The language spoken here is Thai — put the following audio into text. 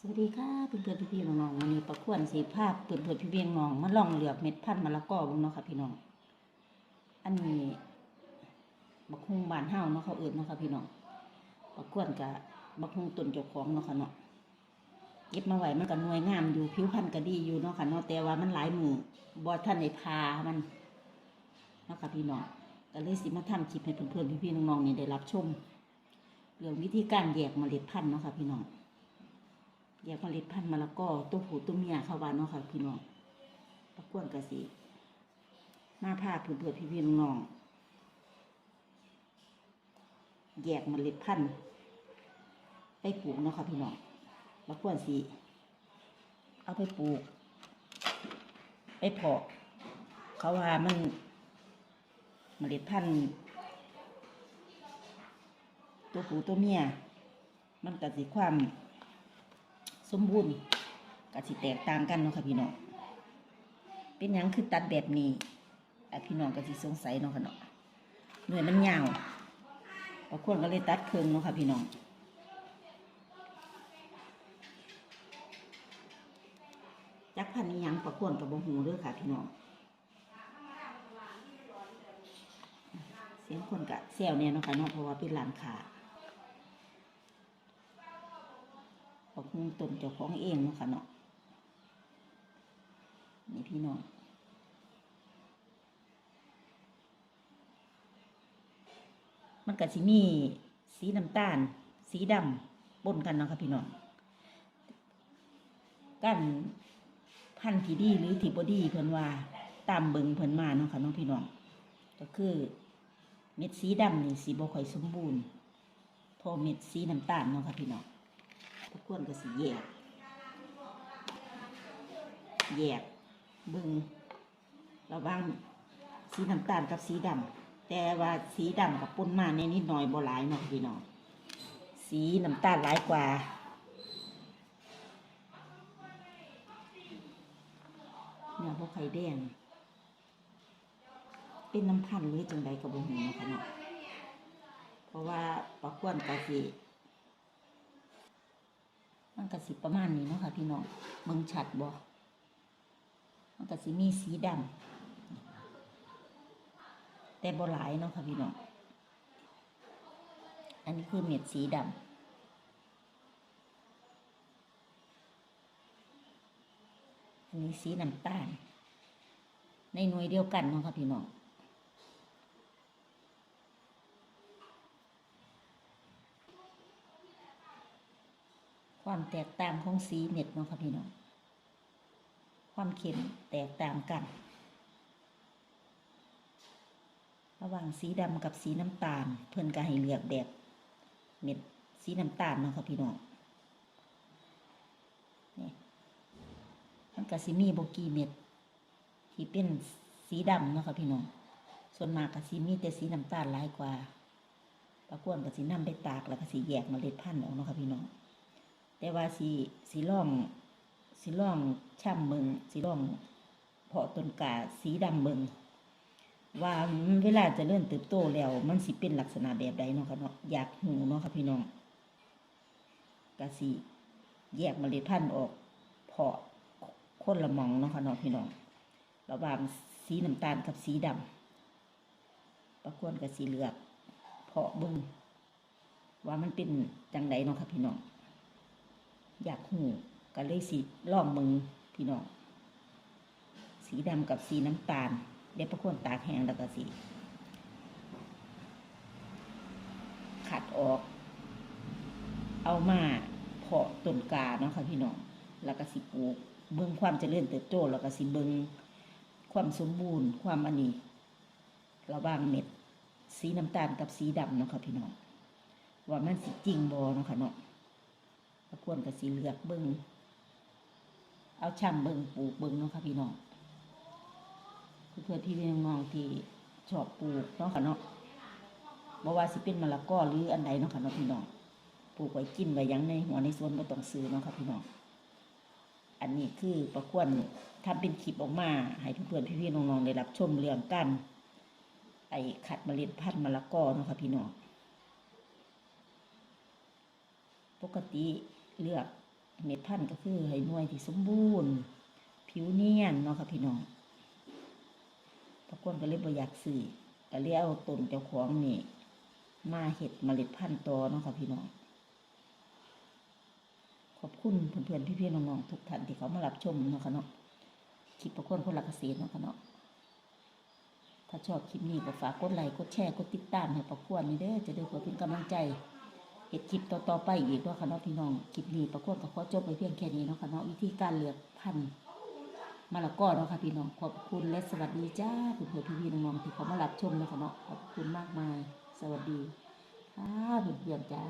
สวัสดีค่ะเพื่อนๆพี่ๆน้องๆวันนี้ประควนสีภาพเพื่อนๆพี่ๆน้องมาลองเหลือกเม็ดพันธุ์มะละกอเบ้างเนาะค่ะพี่น้อง อันนี้บักฮุงบานเฮาเนาะเขาเอิ้นเนาะค่ะพี่น้องประควนกับบักฮุงต้นเจ้าของเนาะค่ะเนาะเก็บมาไหวมันก็นวยงามอยู่ผิวพรรณก็ดีอยู่เนาะค่ะเนาะแต่ว่ามันหลายมือบ่ทันได้พามันเนาะค่ะพี่น้องก็เลยสิมาทำคลิปให้เพื่อนๆพี่ๆน้องๆนี่ได้รับชมเรื่องวิธีการแยกเมล็ดพันธุ์เนาะค่ะพี่น้อง ยกเมล็ดพันธุ์มะละกอตัวผู้ตัวเมียเข้าบ้านเนาะค่ะพี่น้องประกวนกะสิมาพาผืนเพื่อนๆพี่ๆน้องแยกเมล็ดพันธุ์ไปปลูกเนาะค่ะพี่น้องประกวนสิเอาไปปลูกไปเพาะเขาว่ามันเมล็ดพันธุ์ตัวผู้ตัวเมียมันก็สิความ สมบูรณ์ก็สิแตกต่างกันเนาะค่ะพี่น้องเป็นยังคือตัดแบบนี้อ่พี่น้องก็สิสงสัยเนาะค่ะเนาะหน่วยมันยาวบางคนก็เลยตัดเครื่องเนาะค่ะพี่น้องจักพันนี้ยังประควรกับบ่หูเด้อค่ะพี่น้องเสียงคนกะเซลเนี่ยเนาะค่ะเนาะเพราะว่าเป็นร้านค้า ของตนเจ้าของเองเนาะค่ะเนาะนี่พี่น้องมันก็สิมีสีน้ำตาล สีดำปนกันเนาะค่ะพี่น้องกันพันธุ์ที่ดีหรือที่บดีเพิ่นว่าตามเบิงเพิ่นมาเนาะค่ะน้องพี่น้องก็คือเม็ดสีดำนี่สีบ่ค่อยสมบูรณ์พอเม็ดสีน้ำตาลเนาะค่ะพี่น้อง ทุกคนก็สิแยก แยกเบึงระว่างสีน้ำตาลกับสีดำแต่ว่าสีดำกับปนมาในนิดหน่อยบ่หลายเนาะพี่น้องสีน้ำตาลหลายกว่าเนี่ยพวกไข่แดง เป็นน้ำพันธุ์หรือจังใดกับบ่หูเนะคะเนาะเพราะว่าปลากวนกะสิ มันก็สิประมาณนี้เนาะค่ะพี่น้องเบิ่งชัดบ่มันก็สิมีสีดำแต่บ่หลายเนาะค่ะพี่น้องอันนี้คือเม็ดสีดำอันนี้สีน้ำตาลในหน่วยเดียวกันเนาะค่ะพี่น้อง ความแตกต่างของสีเม็ดเนาะค่ะพี่น้องความเข้มแตกต่างกัน ระหว่างสีดำกับสีน้ำตาล เพิ่อนก็ให้เลือกแบบเม็ดสีน้ำตาลเนาะค่ะพี่น้องนี่มันก็สิมีโบกี่เม็ด ที่เป็นสีดำเนาะค่ะพี่น้องส่วนมากก็สิมีแต่สีน้ำตาลหลายกว่าปลากวนก็สินำไปตากแล้วก็สิแยกเมล็ดพันธุ์ออกเนาะค่ะพี่น้อง แต่ว่าสีสีร่องสีร่องช่ำเมืองสีร่องเพาะต้นกาสีดำเมืองว่าเวลาจะเริ่มเติบโตแล้ว มันสิเป็นลักษณะแบบใดเนาะค่ะเนาะอยากหูเนาะค่ะพี่น้องกะสีแยกเมล็ดพันธุ์ออกเพาะคนละมองเนาะค่ะเนาะพี่น้องระหว่างสีน้ำตาลกับสีดำประกวนกับสีเหลือกเพาะเบึงว่ามันเป็นจังไดเนาะค่ะพี่น้อง อยากหูก็เลยสีล่องมึงพี่น้อง สีดำกับสีน้ำตาลเดี๋ยวประควรตากแห้งแล้วก็สีขัดออก เอามาเพาะต้นกาเนาะค่ะพี่น้อง แล้วก็สิปลูกเบิ่งความเจริญเติบโตแล้วก็สิเบิ่งความสมบูรณ์ ความอันนี้ระว่างเม็ด สีน้ำตาลกับสีดำเนาะค่ะพี่น้อง ว่ามันสิจริงบอเนาะค่ะเนาะ ตะควรกับสีเหลือกเบิงเอาช่ำเบิงปลูกเบิงเนาะค่ะพี่น้องเพื่อนๆพี่น้องที่ชอบปลูกเนาะค่ะเนาะบ่ว่าสิเป็นมะละกอหรืออันใดเนาะค่ะเนาะพี่น้องปลูกไว้กินไว้ยังในหัวในสวนบ่ต้องซื้อเนาะค่ะพี่น้องอันนี้คือประควรทำเป็นคลิปออกมา ให้เพื่อนๆพี่ๆน้องๆได้รับชมเรื่องกันไอ้ขัดเมล็ดพันธุ์มะละกอเนาะค่ะพี่น้องปกติ เลือกเม็ดพันธุ์ก็คือให้หน่วยที่สมบูรณ์ ผิวเนียนเนาะค่ะพี่น้องบางคนก็เลยบ่อยากซื้อก็เลยเอาต้นเจ้าของนี่ มาเห็ดเมล็ดพันธุ์ต่อเนาะค่ะพี่น้องขอบคุณเพื่อนๆพี่ๆน้องๆทุกท่านที่เขามารับชมเนาะค่ะเนาะคลิปประกวนคนละเกษตรเนาะค่ะเนาะถ้าชอบคลิปนี้ก็ฝากกดไลค์กดแชร์กดติดตามให้ประกวนนี่เด้อจะได้เพื่อเป็นกำลังใจ เห็ดคลิปต่อๆไปอีกว่าค่ะเนาะพี่น้องคลิปนี้ประกวดก็ขอจบไปเพียงแค่นี้เนาะค่ะเนาะวิธีการเลือกพันธุ์มะละกอเนาะค่ะพี่น้องขอบคุณและสวัสดีจ้าเพื่อนๆพี่ๆน้องๆที่เขามารับชมเนาะค่ะเนาะขอบคุณมากมาย สวัสดีค่ะเพื่อนๆจ้า